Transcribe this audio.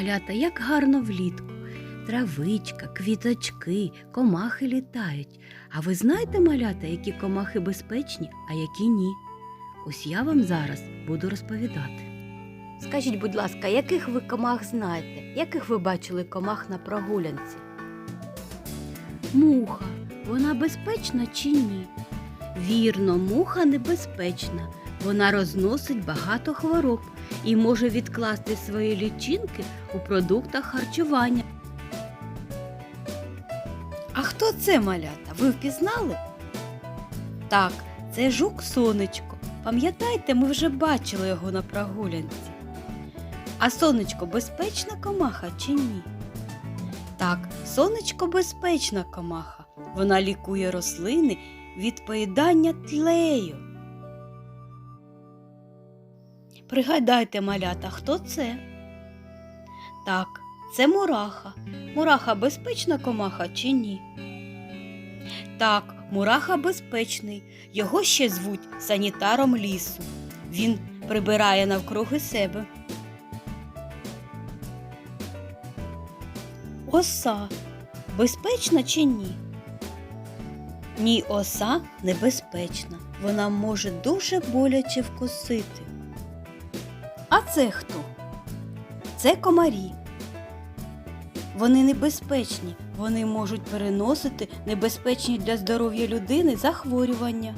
Малята, як гарно влітку. Травичка, квіточки, комахи літають. А ви знаєте, малята, які комахи безпечні, а які ні? Ось я вам зараз буду розповідати. Скажіть, будь ласка, яких ви комах знаєте? Яких ви бачили комах на прогулянці? Муха. Вона безпечна чи ні? Вірно, муха небезпечна. Вона розносить багато хвороб і може відкласти свої лічинки у продуктах харчування. А хто це малята? Ви впізнали? Так, це жук сонечко. Пам'ятаєте, ми вже бачили його на прогулянці. А сонечко безпечна комаха чи ні? Так, сонечко безпечна комаха. Вона лікує рослини від поїдання тлею. Пригадайте, малята, хто це? Так, це мураха. Мураха безпечна комаха чи ні? Так, мураха безпечний. Його ще звуть санітаром лісу. Він прибирає навкруги себе. Оса безпечна чи ні? Ні, оса небезпечна. Вона може дуже боляче вкусити. А це хто? Це комарі. Вони небезпечні, вони можуть переносити небезпечні для здоров'я людини захворювання.